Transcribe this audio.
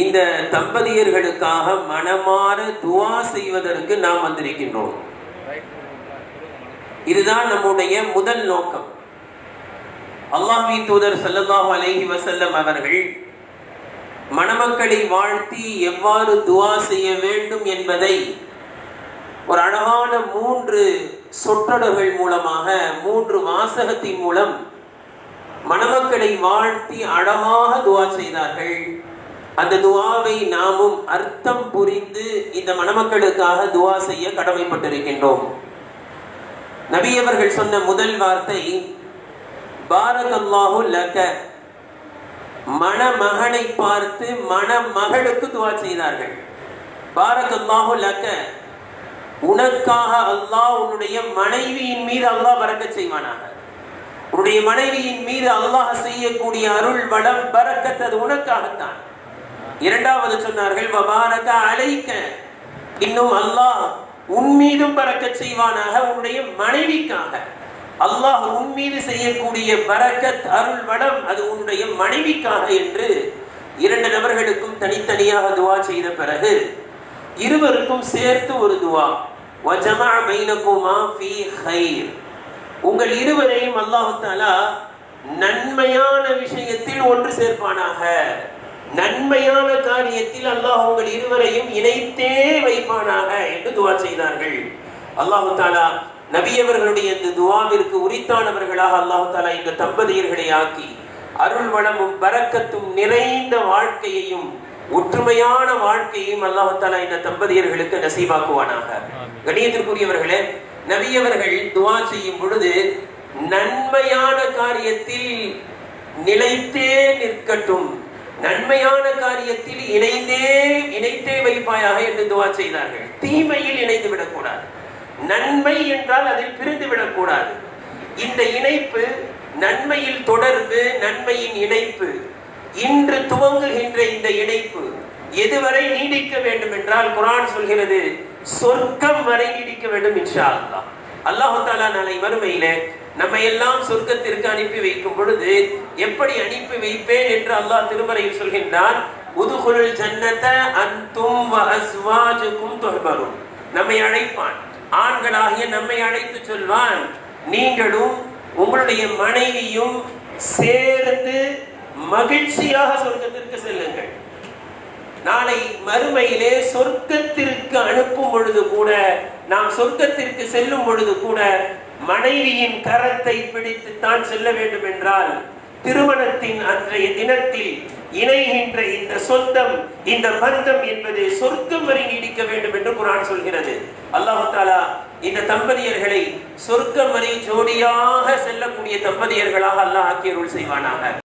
இந்த தம்பதியர்களுக்காக மனமாற துவா செய்வதற்கு நாம் வந்திருக்கின்றோம். இதுதான் நம்முடைய முதல் நோக்கம். அல்லாஹி தூதர் ஸல்லல்லாஹு அலஹி வசல்லம் அவர்கள் மணமக்களை வாழ்த்தி எவ்வாறு துவா செய்ய வேண்டும் என்பதை ஒரு அழகான மூன்று சொற்றொடர்கள் மூலமாக மூன்று வாசகத்தின் மூலம் மணமக்களை வாழ்த்தி அழகாக துவா செய்தார்கள். அந்த துவாவை நாமும் அர்த்தம் புரிந்து இந்த மணமக்களுக்காக துவா செய்ய கடமைப்பட்டிருக்கின்றோம். நபியவர்கள் சொன்ன முதல் வார்த்தை பாரதல்லாஹு லக. மணமகனை பார்த்து மணமகளுக்கு துவா செய்தார்கள். பாரதல்லாஹு லக்க உனக்காக அல்லாஹ் உன்னுடைய மனைவியின் மீது அல்லாஹ் பறக்க செய்வானாக. உன்னுடைய மனைவியின் மீது அல்லாஹ் செய்யக்கூடிய அருள் வளம் பறக்கத்தது உனக்காகத்தான். இரண்டாவது சொன்னார்கள் வபாரக அழைக்க இன்னும் அல்லாஹ் உன் மீதும் பறக்க செய்வானாக உன்னுடைய மனைவிக்காக. அல்லாஹ் உன் மீது செய்யக்கூடிய பரக்கத் அருள் வடம் அது உன்னுடைய மனைவிக்காக என்று இரண்டு நபர்களுக்கும் தனித்தனியாக துவா செய்த பிறகு இருவருக்கும் சேர்த்து ஒரு துவா வஜமா பைனகுமா ஃபீ ஹைர் உங்கள் இருவரையும் அல்லாஹு தாலா நன்மையான விஷயத்தில் ஒன்று சேர்ப்பானாக. நன்மையான காரியத்தில் அல்லாஹ் உங்கள் இருவரையும் இணைத்தே வைப்பானாக என்று துவா செய்தார்கள். அல்லாஹு தாலா நபியவர்களுடைய இந்த துவாவிற்கு உரித்தானவர்களாக அல்லாஹு தாலா இந்த தம்பதியர்களை ஆக்கி அருள் வளமும் பரக்கத்தும் நிறைந்த வாழ்க்கையையும் ஒற்றுமையான வாழ்க்கையையும் அல்லாஹு தாலா இந்த தம்பதியர்களுக்கு நசீபாக்குவானாக. கணியத்திற்குரியவர்களே நபியவர்கள் துவா செய்யும் பொழுது நன்மையான காரியத்தில் நிலைத்தே நிற்கட்டும். நன்மையான காரியத்தில் இணைந்தே இணைத்தே வைப்பாயாக என்று துவா செய்தார்கள். தீமையில் இணைந்து விடக்கூடாது. நன்மை என்றால் அதில் பிரிந்து விடக்கூடாது. இந்த இணைப்பு நன்மையில் தொடர்பு நன்மையின் இணைப்பு. இன்று துவங்குகின்ற இந்த இணைப்பு எதுவரை நீடிக்க வேண்டும் என்றால் குரான் சொல்கிறது சொர்க்கம் வரை நீடிக்க வேண்டும் இன்ஷா அல்லாஹ். அல்லாஹாலா நாளை மறுமையில நம்ம எல்லாம் சொர்க்கத்திற்கு அனுப்பி வைக்கும் பொழுது எப்படி அனுப்பி வைப்பேன் என்று அல்லாஹ் திருமறையில் சொல்கின்றான் உதுகுருள் ஜன்னத அந்தும் வ அஸ்வாஜுக்கும் நம்மை அழைப்பான். ஆண்களாகிய நம்மை அழைத்து சொல்வான் நீங்களும் உங்களுடைய மனைவியும் சேர்ந்து மகிழ்ச்சியாக சொர்க்கத்திற்கு செல்லுங்கள். நாளை மறுமையிலே சொர்க்கத்திற்கு அனுப்பும் பொழுது கூட நாம் சொர்க்கத்திற்கு செல்லும் பொழுது கூட மனைவியின் கரத்தை பிடித்துத்தான் செல்ல வேண்டும் என்றால் திருமணத்தின் அன்றைய தினத்தில் இணைகின்ற இந்த சொந்தம் இந்த பந்தம் என்பது சொர்க்கம் வரை நீடிக்க வேண்டும் என்று குரான் சொல்கிறது. அல்லாஹு தாலா இந்த தம்பதியர்களை சொர்க்கம் வரை ஜோடியாக செல்லக்கூடிய தம்பதியர்களாக அல்லாஹ் ஆக்கியருள் செய்வானாக.